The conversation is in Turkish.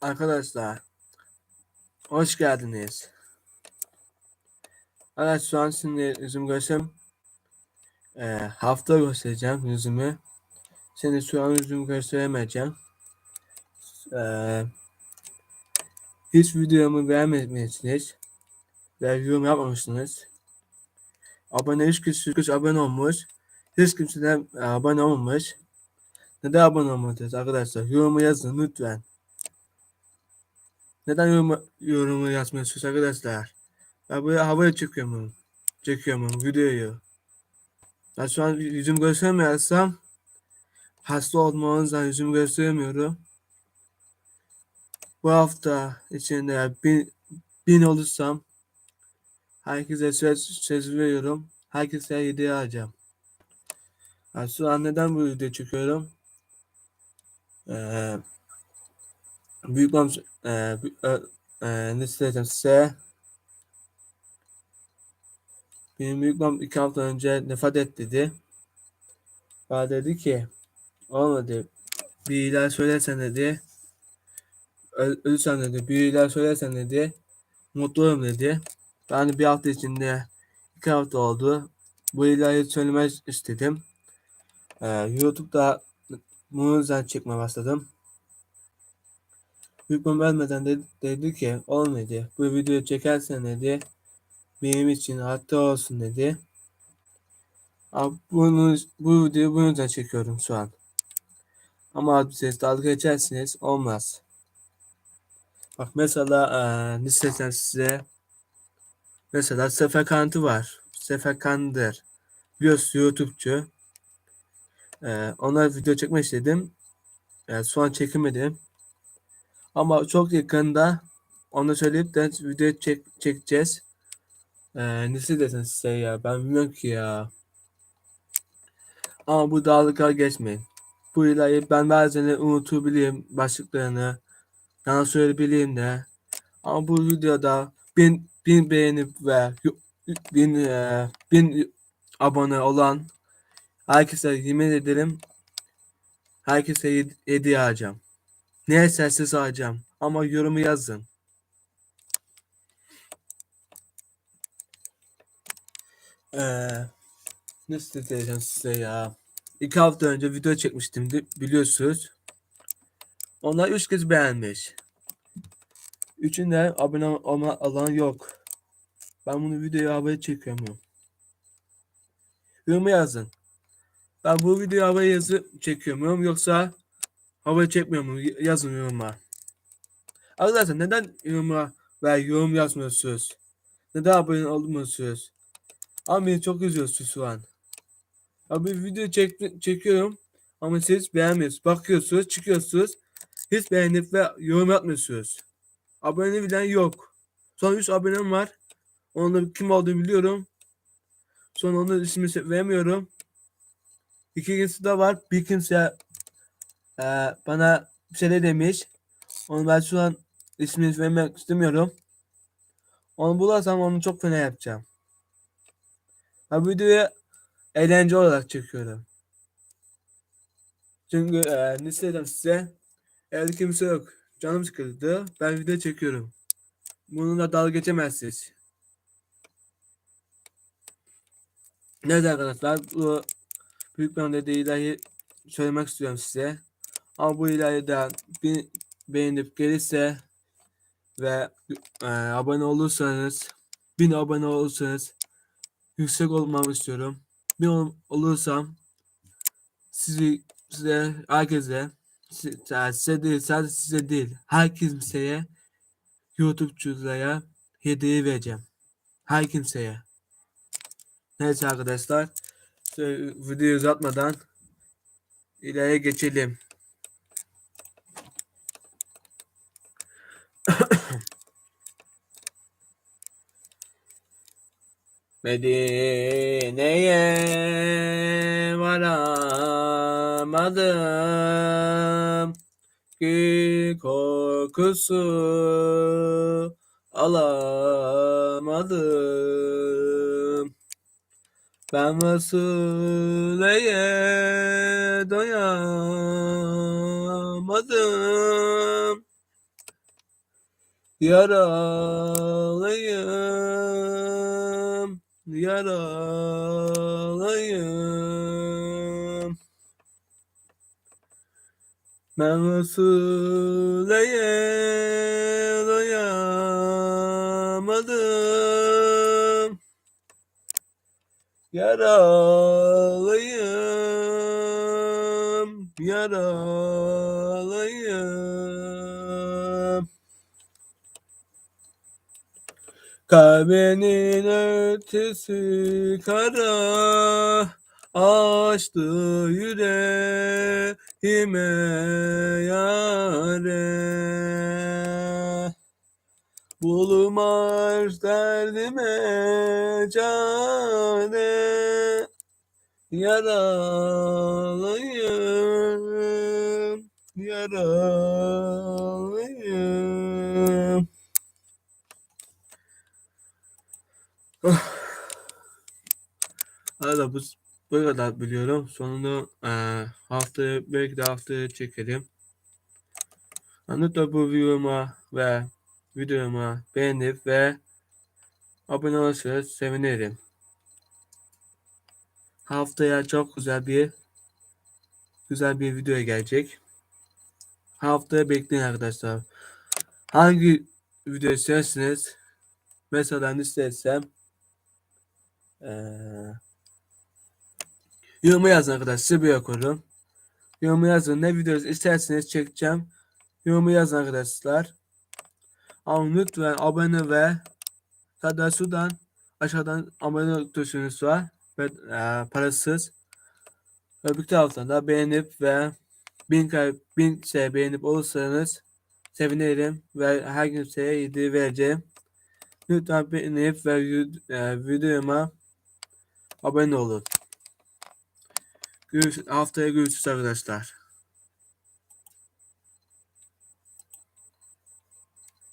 Arkadaşlar hoş geldiniz. Evet şu an şimdi yüzüm görsem e, hafta göstereceğim yüzümü. Şimdi şu an yüzümü gösteremeyeceğim. E, hiç videomu beğenmemişsiniz ve yorum yapmamışsınız. Abone hiç kişi hiç abone olmuş. Hiç kimse de e, abone olmamış. Neden abone olmadınız arkadaşlar? Yorumu yazın lütfen. Neden yorum, yorumu yazmıyorsunuz arkadaşlar? Ben buraya havaya çekiyorum. Çekiyorum videoyu. Ben şu an yüzüm göstermeyesem hasta olmanızdan yüzümü gösteremiyorum. Bu hafta içinde bin, bin olursam herkese söz, söz veriyorum. Herkese hediye alacağım. Ben şu an neden bu videoyu çekiyorum? Ee, büyük babam e, e, e, ne söyleyeceğim size benim büyük babam iki hafta önce vefat et dedi. Bana dedi ki olmadı bir iler söylersen dedi öl, ölürsen dedi bir iler söylersen dedi mutlu olurum dedi. Ben de bir hafta içinde iki hafta oldu. Bu ilahi söylemek istedim. Ee, YouTube'da bunu yüzden çekmeye başladım. Hükmüm ölmeden dedi, dedi ki olmadı. Bu videoyu çekersen dedi benim için hatta olsun dedi. Bunu, bu videoyu bu yüzden çekiyorum şu an. Ama abi ses dalga geçersiniz olmaz. Bak mesela e, listeden size mesela Sefer var. Sefer Kandır. Biliyorsun YouTube'cu. E, ona video çekmek istedim. E, şu an çekemedim. Ama çok yakında onu söyleyip de video çek, çekeceğiz. Ee, nesi desen size ya ben bilmiyorum ki ya. Ama bu dağlıklar geçmeyin. Bu ilahi ben bazen unutabilirim başlıklarını. Yana söyleyebileyim de. Ama bu videoda bin, bin beğenip ve bin, e, bin abone olan herkese yemin ederim herkese hediye alacağım. Ne esersiz alacağım. Ama yorumu yazın. Ee, nasıl diyeceğim size ya. İki hafta önce video çekmiştim biliyorsunuz. Onlar üç kez beğenmiş. Üçünde abone olma alan yok. Ben bunu videoya havaya çekiyorum. Yorumu yazın. Ben bu videoyu havaya yazı çekiyorum yoksa havaya çekmiyor mu? Yazın yoruma. Arkadaşlar neden yoruma ve yorum yazmıyorsunuz? Neden abone olmuyorsunuz? Abi beni çok üzüyorsun şu an. Abi video çek çekiyorum ama siz beğenmiyorsunuz. Bakıyorsunuz, çıkıyorsunuz. Hiç beğenip ve yorum yapmıyorsunuz. Abone bilen yok. Son 3 abonem var. Onun kim olduğunu biliyorum. Sonra onun ismini veremiyorum. İki kimse de var. Bir kimse e, bana bir şey demiş. Onu ben şu an ismini vermek istemiyorum. Onu bularsam onu çok fena yapacağım. Ben videoyu eğlence olarak çekiyorum. Çünkü e, ne söyleyeyim size? Evde kimse yok. Canım sıkıldı. Ben video çekiyorum. Bununla dalga geçemezsiniz. Neyse arkadaşlar bu büyük bir dediği ilahi söylemek istiyorum size. Ama bu ilahi de bir beğenip gelirse ve e, abone olursanız bin abone olursanız yüksek olmamı istiyorum. Ol, olursam sizi size herkese size değil sadece size değil her kimseye YouTube'culara hediye vereceğim. Her kimseye. Neyse arkadaşlar videoyu uzatmadan ileriye geçelim. Medine'ye varamadım ki korkusu alamadım. Ben Resule'ye doyamadım. Yaralıyım, yaralıyım. Ben Resule'ye doyamadım. Yaralıyım, yaralıyım. Kalbinin ötesi kara açtı yüreğime yare. Bulmaz derdime cane Yaralıyım, yaralıyım Hala bu, bu kadar biliyorum. Sonunu eee haftaya belki de haftaya çekelim. Lütfen bu videoma ve videoma beğenip ve abone olursanız sevinirim. Haftaya çok güzel bir güzel bir video gelecek. Haftaya bekleyin arkadaşlar. Hangi video isterseniz mesela ne istersem eee Yoruma yazın arkadaşlar. Size bir koyuyorum. Yoruma yazın. Ne videosu isterseniz çekeceğim. Yoruma yazın arkadaşlar. Ama lütfen abone ve hatta şuradan aşağıdan abone tuşunuz var. Ve e, parasız. Öbür taraftan da beğenip ve bin, kay- bin şey beğenip olursanız sevinirim ve her kimseye hediye vereceğim. Lütfen beğenip ve e, videoma abone olun. Görüş, haftaya görüşürüz arkadaşlar.